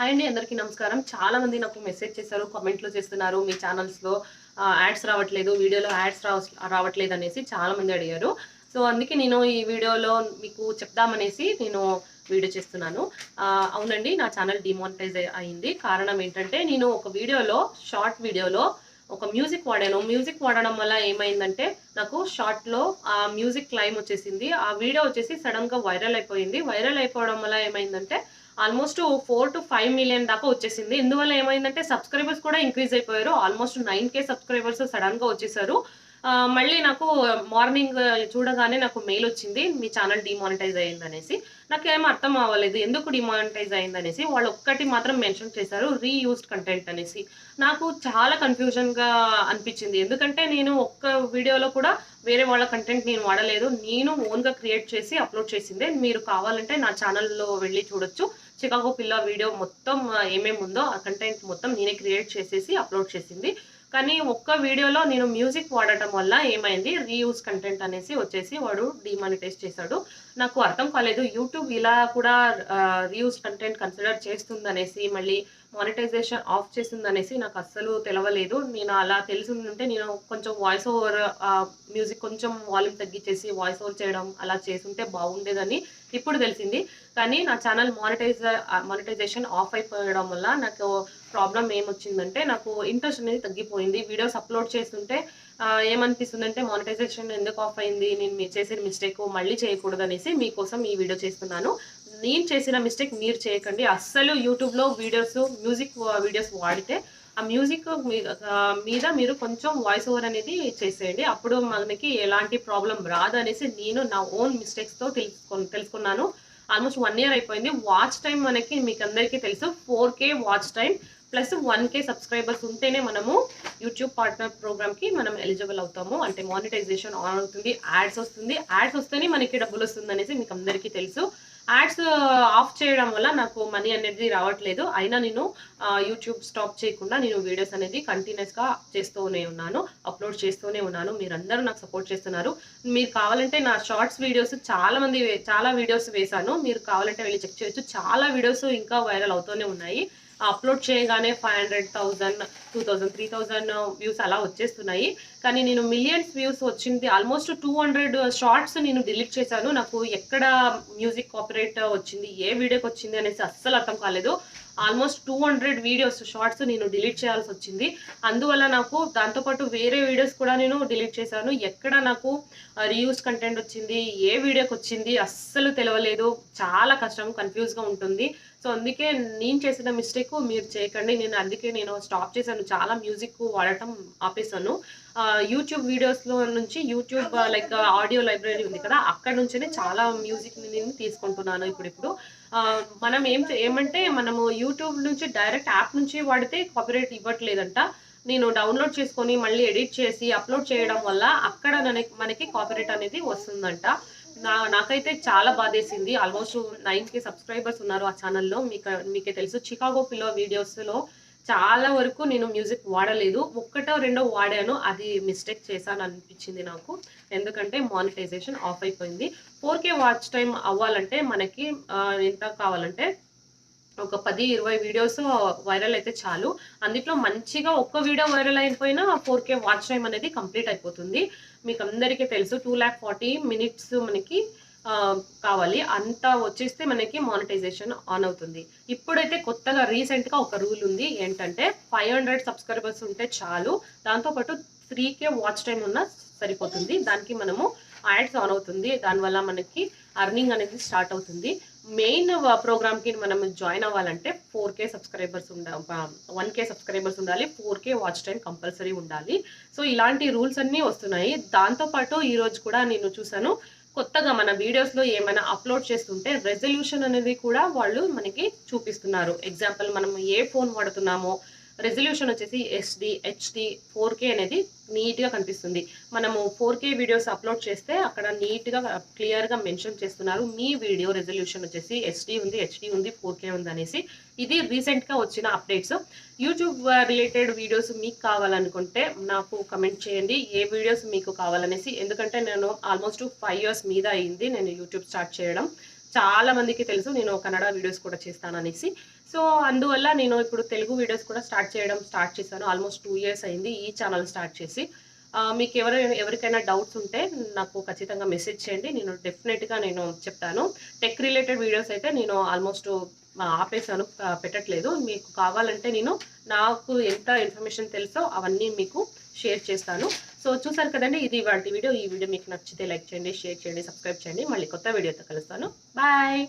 Hi అండి అందరికీ నమస్కారం. చాలా మంది నాకు మెసేజ్ చేశారు కామెంట్లు చేస్తున్నారు మీ ఛానల్స్లో యాడ్స్ రావట్లేదు వీడియోలో యాడ్స్ రావట్లేదు అనేసి చాలామంది అడిగారు. సో అందుకే నేను ఈ వీడియోలో మీకు చెప్దామనేసి నేను వీడియో చేస్తున్నాను. అవునండి నా ఛానల్ డిమానిటైజ్ అయింది. కారణం ఏంటంటే నేను ఒక వీడియోలో షార్ట్ వీడియోలో ఒక మ్యూజిక్ వాడాను. మ్యూజిక్ వాడడం వల్ల ఏమైందంటే నాకు షార్ట్లో ఆ మ్యూజిక్ క్లైమ్ వచ్చేసింది. ఆ వీడియో వచ్చేసి సడన్గా వైరల్ అయిపోయింది. వైరల్ అయిపోవడం వల్ల ఏమైందంటే almost four to five million దాకా వచ్చేసింది. ఇందువల్ల ఏమైందంటే సబ్స్క్రైబర్స్ కూడా ఇంక్రీజ్ అయిపోయారు. ఆల్మోస్ట్ నైన్ కే సబ్స్క్రైబర్స్ సడన్గా వచ్చేసారు. మళ్ళీ నాకు మార్నింగ్ చూడగానే నాకు మెయిల్ వచ్చింది మీ ఛానల్ డిమానిటైజ్ అయిందనేసి నాకేం అర్థం అవ్వలేదు ఎందుకు డిమానిటైజ్ అయింది అనేసి వాళ్ళు ఒక్కటి మాత్రం మెన్షన్ చేశారు రీయూస్డ్ కంటెంట్ అనేసి. నాకు చాలా కన్ఫ్యూజన్గా అనిపించింది. ఎందుకంటే నేను ఒక్క వీడియోలో కూడా వేరే వాళ్ళ కంటెంట్ నేను వాడలేదు. నేను ఓన్గా క్రియేట్ చేసి అప్లోడ్ చేసిందే. మీరు కావాలంటే నా ఛానల్లో వెళ్ళి చూడొచ్చు. చికాగో పిల్ల వీడియో మొత్తం ఏమేమి ఉందో ఆ కంటెంట్ మొత్తం నేనే క్రియేట్ చేసేసి అప్లోడ్ చేసింది. కానీ ఒక్క వీడియోలో నేను మ్యూజిక్ వాడటం వల్ల ఏమైంది? రీయూజ్ కంటెంట్ అనేసి వచ్చేసి వాడు డిమానిటైజ్ చేశాడు. నాకు అర్థం కాలేదు. యూట్యూబ్ ఇలా కూడా రీయూజ్ కంటెంట్ కన్సిడర్ చేస్తుందనేసి మళ్ళీ మానిటైజేషన్ ఆఫ్ చేసిందనేసి నాకు అస్సలు తెలవలేదు. నేను అలా తెలిసి ఉంటే నేను కొంచెం వాయిస్ ఓవర్ మ్యూజిక్ కొంచెం వాల్యూమ్ తగ్గించేసి వాయిస్ ఓవర్ చేయడం అలా చేసుంటే బాగుండేదని ఇప్పుడు తెలిసింది. కానీ నా ఛానల్ మానిటైజ్ మానిటైజేషన్ ఆఫ్ అయిపోయడం వల్ల నాకు ప్రాబ్లం ఏమొచ్చిందంటే నాకు ఇంట్రెస్ట్ అనేది తగ్గిపోయింది. వీడియోస్ అప్లోడ్ చేస్తుంటే ఏమనిపిస్తుందంటే మానిటైజేషన్ ఎందుకు ఆఫ్ అయింది? నేను మీ- చేసిన మిస్టేక్ మళ్ళీ చేయకూడదు అనేసి మీకోసం ఈ వీడియో చేస్తున్నాను. నేను చేసిన మిస్టేక్ మీరు చేయకండి. అస్సలు యూట్యూబ్లో వీడియోస్ మ్యూజిక్ వీడియోస్ వాడితే ఆ మ్యూజిక్ మీద మీరు కొంచెం వాయిస్ ఓవర్ అనేది చేసేయండి. అప్పుడు మనకి ఎలాంటి ప్రాబ్లం రాదు అనేసి నేను నా ఓన్ మిస్టేక్స్తో తెలుసుకొని తెలుసుకున్నాను. ఆల్మోస్ట్ వన్ ఇయర్ అయిపోయింది. వాచ్ టైం మనకి మీకు అందరికీ తెలుసు. Four K watch time plus one K subscribers ఉంటేనే మనము యూట్యూబ్ పార్ట్నర్ ప్రోగ్రామ్కి మనం ఎలిజిబుల్ అవుతాము. అంటే మానిటైజేషన్ ఆన్ అవుతుంది యాడ్స్ వస్తుంది. యాడ్స్ వస్తేనే మనకి డబ్బులు వస్తుంది అనేసి మీకు అందరికీ తెలుసు. యాడ్స్ ఆఫ్ చేయడం వల్ల నాకు మనీ అనేది రావట్లేదు. అయినా నేను యూట్యూబ్ స్టాప్ చేయకుండా నేను వీడియోస్ అనేది కంటిన్యూస్గా చేస్తూనే ఉన్నాను అప్లోడ్ చేస్తూనే ఉన్నాను. మీరందరూ నాకు సపోర్ట్ చేస్తున్నారు. మీరు కావాలంటే నా షార్ట్స్ వీడియోస్ చాలా మంది చాలా వీడియోస్ వేశాను. మీరు కావాలంటే వెళ్ళి చెక్ చేయొచ్చు. చాలా వీడియోస్ ఇంకా వైరల్ అవుతూనే ఉన్నాయి. అప్లోడ్ చేయగానే five hundred thousand two thousand three thousand views అలా వచ్చేస్తున్నాయి. కానీ నేను మిలియన్స్ వ్యూస్ వచ్చింది ఆల్మోస్ట్ టూ హండ్రెడ్ షార్ట్స్ నేను డిలీట్ చేశాను. నాకు ఎక్కడ మ్యూజిక్ కాపరేట్ uh, వచ్చింది ఏ వీడియోకి వచ్చింది అనేసి అస్సలు అర్థం కాలేదు. Almost two hundred videos shorts నేను డిలీట్ చేయాల్సి వచ్చింది. అందువల్ల నాకు దాంతోపాటు వేరే వీడియోస్ కూడా నేను డిలీట్ చేశాను. ఎక్కడ నాకు రీయూస్ కంటెంట్ వచ్చింది ఏ వీడియోకి వచ్చింది అస్సలు తెలవలేదు. చాలా కష్టం కన్ఫ్యూజ్గా ఉంటుంది. సో అందుకే నేను చేసిన మిస్టేక్ మీరు చేయకండి. నేను అందుకే నేను స్టాప్ చేశాను. చాలా మ్యూజిక్ వాడటం ఆపేశాను. యూట్యూబ్ వీడియోస్లో నుంచి యూట్యూబ్ లైక్ ఆడియో లైబ్రరీ ఉంది కదా అక్కడ నుంచే చాలా మ్యూజిక్ నేను తీసుకుంటున్నాను ఇప్పుడు ఇప్పుడు మనం ఏం ఏమంటే మనము యూట్యూబ్ నుంచి డైరెక్ట్ యాప్ నుంచి వాడితే కాపీరైట్ ఇవ్వట్లేదంట. నేను డౌన్లోడ్ చేసుకొని మళ్ళీ ఎడిట్ చేసి అప్లోడ్ చేయడం వల్ల అక్కడ మనకి మనకి కాపీరైట్ అనేది వస్తుందంట. నా నాకైతే చాలా బాధేసింది. ఆల్మోస్ట్ నైన్ కే సబ్స్క్రైబర్స్ ఉన్నారు ఆ ఛానల్లో మీకు మీకే తెలుసు. చికాగో పిల్లో వీడియోస్లో చాలా వరకు నేను మ్యూజిక్ వాడలేదు. ఒక్కటో రెండో వాడాను. అది మిస్టేక్ చేశాను అనిపించింది నాకు. ఎందుకంటే మానిటైజేషన్ ఆఫ్ అయిపోయింది. ఫోర్ కే వాచ్ టైం అవ్వాలంటే మనకి ఎంత కావాలంటే ఒక పది ఇరవై వీడియోస్ వైరల్ అయితే చాలు. అందులో మంచిగా ఒక్క వీడియో వైరల్ అయిపోయినా ఫోర్ కే వాచ్ టైం అనేది కంప్లీట్ అయిపోతుంది. మీకు అందరికీ తెలుసు టూ ల్యాక్ ఫార్టీ మినిట్స్ మనకి కావాలి. అంత వచ్చేస్తే మనకి మానిటైజేషన్ ఆన్ అవుతుంది. ఇప్పుడైతే కొత్తగా రీసెంట్గా ఒక రూల్ ఉంది. ఏంటంటే ఫైవ్ హండ్రెడ్ సబ్స్క్రైబర్స్ ఉంటే చాలు. దాంతోపాటు త్రీ కే వాచ్ టైం ఉన్నా సరిపోతుంది. దానికి మనము యాడ్స్ ఆన్ అవుతుంది. దానివల్ల మనకి అర్నింగ్ అనేది స్టార్ట్ అవుతుంది. మెయిన్ ప్రోగ్రామ్కి మనం జాయిన్ అవ్వాలంటే ఫోర్ కే సబ్స్క్రైబర్స్ ఉండ వన్ కే సబ్స్క్రైబర్స్ ఉండాలి. Four K watch time compulsory ఉండాలి. సో ఇలాంటి రూల్స్ అన్నీ వస్తున్నాయి. దాంతోపాటు ఈరోజు కూడా నేను చూశాను. కొత్తగా మన వీడియోస్లో ఏమైనా అప్లోడ్ చేస్తుంటే రెజల్యూషన్ అనేది కూడా వాళ్ళు మనకి చూపిస్తున్నారు. ఎగ్జాంపుల్ మనం ఏ ఫోన్ వాడుతున్నామో రెజల్యూషన్ వచ్చేసి ఎస్డి హెచ్డి ఫోర్ కే అనేది నీట్గా కనిపిస్తుంది. మనము ఫోర్ కే వీడియోస్ అప్లోడ్ చేస్తే అక్కడ నీట్గా క్లియర్గా మెన్షన్ చేస్తున్నారు. మీ వీడియో రెజల్యూషన్ వచ్చేసి ఎస్డి ఉంది హెచ్డి ఉంది ఫోర్ కే ఉంది అనేసి. ఇది రీసెంట్గా వచ్చిన అప్డేట్స్ యూట్యూబ్ రిలేటెడ్ వీడియోస్ మీకు కావాలనుకుంటే నాకు కమెంట్ చేయండి. ఏ వీడియోస్ మీకు కావాలనేసి. ఎందుకంటే నేను ఆల్మోస్ట్ ఫైవ్ ఇయర్స్ మీద అయింది నేను యూట్యూబ్ స్టార్ట్ చేయడం. చాలా మందికి తెలుసు నేను కన్నడ వీడియోస్ కూడా చేస్తాను అనేసి సో అందువల్ల నేను ఇప్పుడు తెలుగు వీడియోస్ కూడా స్టార్ట్ చేయడం స్టార్ట్ చేశాను. ఆల్మోస్ట్ టూ ఇయర్స్ అయింది ఈ ఛానల్ స్టార్ట్ చేసి. మీకు ఎవరైనా ఎవరికైనా డౌట్స్ ఉంటే నాకు ఖచ్చితంగా మెసేజ్ చేయండి. నేను డెఫినెట్గా నేను చెప్తాను. టెక్ రిలేటెడ్ వీడియోస్ అయితే నేను ఆల్మోస్ట్ ఆపేసాను పెట్టట్లేదు. మీకు కావాలంటే నేను నాకు ఎంత ఇన్ఫర్మేషన్ తెలుసో అవన్నీ మీకు షేర్ చేస్తాను. సో చూసారు కదండి ఇది వాటి వీడియో. ఈ వీడియో మీకు నచ్చితే లైక్ చేయండి షేర్ చేయండి సబ్స్క్రైబ్ చేయండి. మళ్ళీ కొత్త వీడియోతో కలుస్తాను. బాయ్!